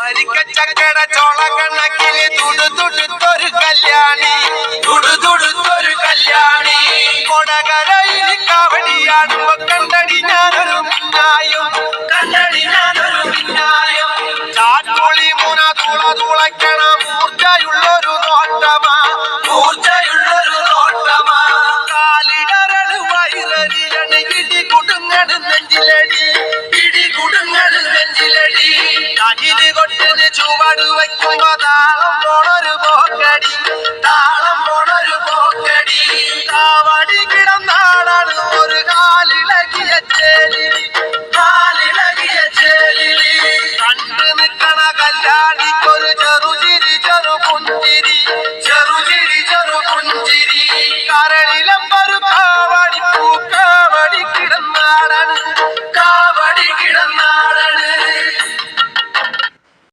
വരിക്കച്ചക്കട ചോള കണ്ണക്കിൽ തുടു തുടുത്തൊരു കല്യാണി. തുടു തുടുത്തൊരു കല്യാണി കൊടകരയിൽ കാവടിയാടുമ്പോ കണ്ടടി ഞാനൊരു മിന്നായും. കണ്ടടി ഞാനൊരു മിന്നായും. ചാറ്റുളി മുന തുള തുളയ്ക്കണ മൂർച്ചയുള്ളൊരു നോട്ടമാ. മൂർച്ചയുള്ളൊരു നോട്ടമാ. കാലിടരട് വൈറലിയണ് കിടി കുടുങ്ങട് നെഞ്ചിലടി. അതിന് ചുവട് വയ്ക്കുമ്പോ താളം പോണൊരു പോക്കടി. താളം പോണൊരു പോക്കടി. താവടി കിടന്നാടാണ് ഒരു കാലിളകിയ ചേലിലി കാലിളകിയ ചേലിലി കണ്ടു നിൽക്കണ കല്യാണിക്കൊരു ചെറുചിരി ചെറു പുഞ്ചിരി. ചെറുചിരി ചെറു പുഞ്ചിരി. കരളിലം ഒരു കാവടി പൂക്കാവടി കിടന്നാടാണ്. കാവടി കിടന്ന